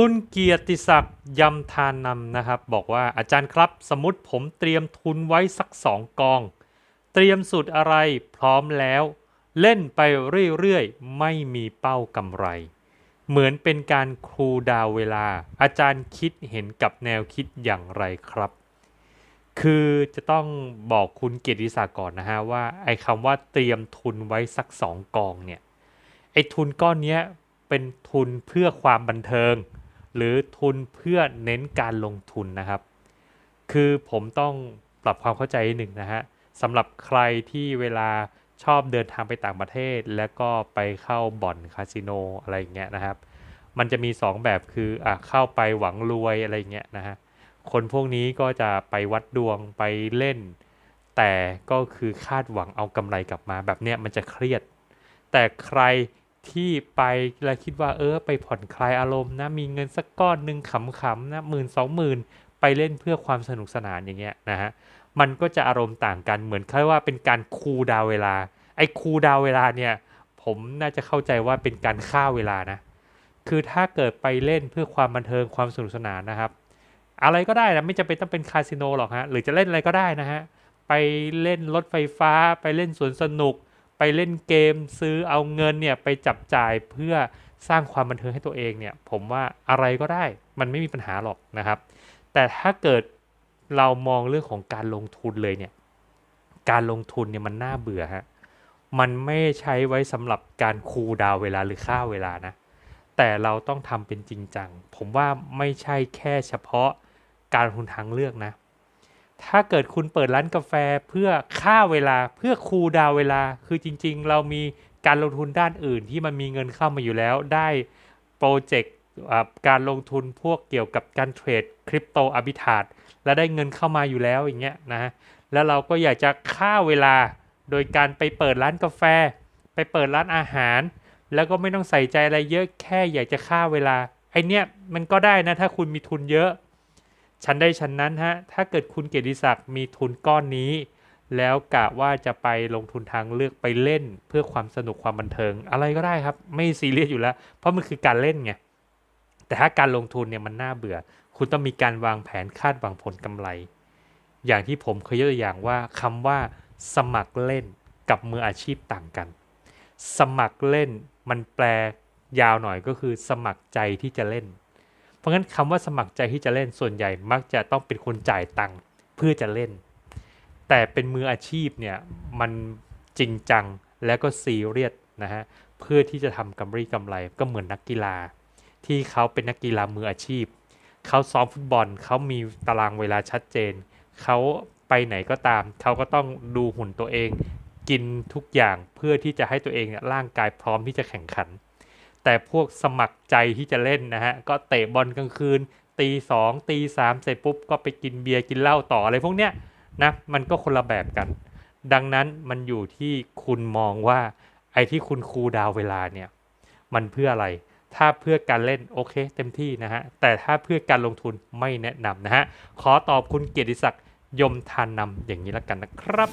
คุณเกียรติศักดิ์ยำทานนำนะครับ บอกว่าอาจารย์ครับ สมมติผมเตรียมทุนไว้สักสองกอง เตรียมสุดอะไรพร้อมแล้ว เล่นไปเรื่อยๆ ไม่มีเป้ากำไร เหมือนเป็นการครูดาวเวลา อาจารย์คิดเห็นกับแนวคิดอย่างไรครับ คือจะต้องบอกคุณเกียรติศักดิ์ก่อนนะฮะว่าไอ้คำว่าเตรียมทุนไว้สักสองกองเนี่ยไอ้ทุนก้อนเนี้ยเป็นทุนเพื่อความบันเทิง หรือทุนเพื่อเน้นการลงทุนนะครับ คือผมต้องปรับความเข้าใจหนึ่งนะฮะสำหรับใครที่เวลาชอบเดินทางไปต่างประเทศ แล้วก็ไปเข้าบ่อนคาสิโนอะไรอย่างเงี้ยนะครับ มันจะมี 2 แบบคืออะเข้าไปหวังรวยอะไรอย่างเงี้ยนะฮะคนพวกนี้ก็จะไปวัดดวงไปเล่น แต่ก็คือคาดหวังเอากำไรกลับมาแบบเนี้ยมันจะเครียด แต่ใคร ที่ไปแล้วคิดว่าเออไปผ่อนคลายอารมณ์นะมีเงินสักก้อนหนึ่งขำๆนะหมื่นสองหมื่นไปเล่นเพื่อความสนุกสนานอย่างเงี้ยนะฮะมันก็จะอารมณ์ต่างกันเหมือนแค่ว่าเป็นการคูดาวเวลา ไอ้คูดาวเวลาเนี่ยผมน่าจะเข้าใจว่าเป็นการฆ่าเวลานะคือถ้าเกิดไปเล่นเพื่อความบันเทิงความสนุกสนานนะครับ อะไรก็ได้นะไม่จำเป็นต้องเป็นคาสิโนหรอกฮะหรือจะเล่นอะไรก็ได้นะฮะไปเล่นรถไฟฟ้าไปเล่นสวนสนุก ไปเล่นเกมซื้อเอาเงินเนี่ยไปจับจ่ายเพื่อสร้างความบันเทิงให้ตัวเองเนี่ย ผมว่าอะไรก็ได้มันไม่มีปัญหาหรอกนะครับ แต่ถ้าเกิดเรามองเรื่องของการลงทุนเลยเนี่ย การลงทุนเนี่ยมันน่าเบื่อฮะมันไม่ใช้ไว้สำหรับการคูดาวเวลาหรือฆ่าเวลานะ แต่เราต้องทำเป็นจริงจัง ผมว่าไม่ใช่แค่เฉพาะการลงทุนทางเลือกนะ ถ้าเกิดคุณเปิดร้านกาแฟเพื่อฆ่าเวลาเพื่อคูดาวเวลา คือจริง ๆ เรามีการลงทุนด้านอื่นที่มันมีเงินเข้ามาอยู่แล้ว ได้โปรเจกต์การลงทุนพวกเกี่ยวกับการเทรดคริปโตอาบิทาดและได้เงินเข้ามาอยู่แล้วอย่างเงี้ยนะฮะแล้วเราก็อยากจะฆ่าเวลาโดยการไปเปิดร้านกาแฟ ไปเปิดร้านอาหาร แล้วก็ไม่ต้องใส่ใจอะไรเยอะแค่อยากจะฆ่าเวลาไอเนี้ยมันก็ได้นะถ้าคุณมีทุนเยอะ ฉันได้ฉันนั้นฮะ ถ้าเกิดคุณเกียรติศักดิ์มีทุนก้อนนี้ แล้วกะว่าจะไปลงทุนทางเลือกไปเล่น เพื่อความสนุกความบันเทิง อะไรก็ได้ครับ ไม่ซีเรียสอยู่แล้ว เพราะมันคือการเล่นไง แต่ถ้าการลงทุนเนี่ยมันน่าเบื่อ คุณต้องมีการวางแผนคาดหวังผลกำไร อย่างที่ผมเคยยกตัวอย่างว่าคำว่าสมัครเล่นกับมืออาชีพต่างกัน สมัครเล่นมันแปลยาวหน่อยก็คือสมัครใจที่จะเล่น ราะงั้นคำว่าสมัครใจที่จะเล่นส่วนใหญ่มักจะต้องเป็นคนจ่ายตังค์เพื่อจะเล่น แต่เป็นมืออาชีพเนี่ยมันจริงจังแล้วก็ซีเรียสนะฮะเพื่อที่จะทำกำไรกำไรก็เหมือนนักกีฬา ที่เขาเป็นนักกีฬามืออาชีพ เขาซ้อมฟุตบอลเขามีตารางเวลาชัดเจน เขาไปไหนก็ตาม เขาก็ต้องดูหุ่นตัวเอง กินทุกอย่างเพื่อที่จะให้ตัวเองเนี่ยร่างกายพร้อมที่จะแข่งขัน แต่พวกสมัครใจที่จะเล่นนะฮะ ก็เตะบอลกลางคืน ตีสองตีสามเสร็จปุ๊บ ก็ไปกินเบียร์กินเหล้าต่ออะไรพวกเนี้ยนะมันก็คนละแบบกัน ดังนั้นมันอยู่ที่คุณมองว่า ไอ้ที่คุณครูดาวเวลาเนี่ย มันเพื่ออะไร ถ้าเพื่อการเล่นโอเค เต็มที่นะฮะ แต่ถ้าเพื่อการลงทุนไม่แนะนำนะฮะ ขอตอบคุณเกียรติศักดิ์ยมทานนำอย่างนี้ละกันนะครับ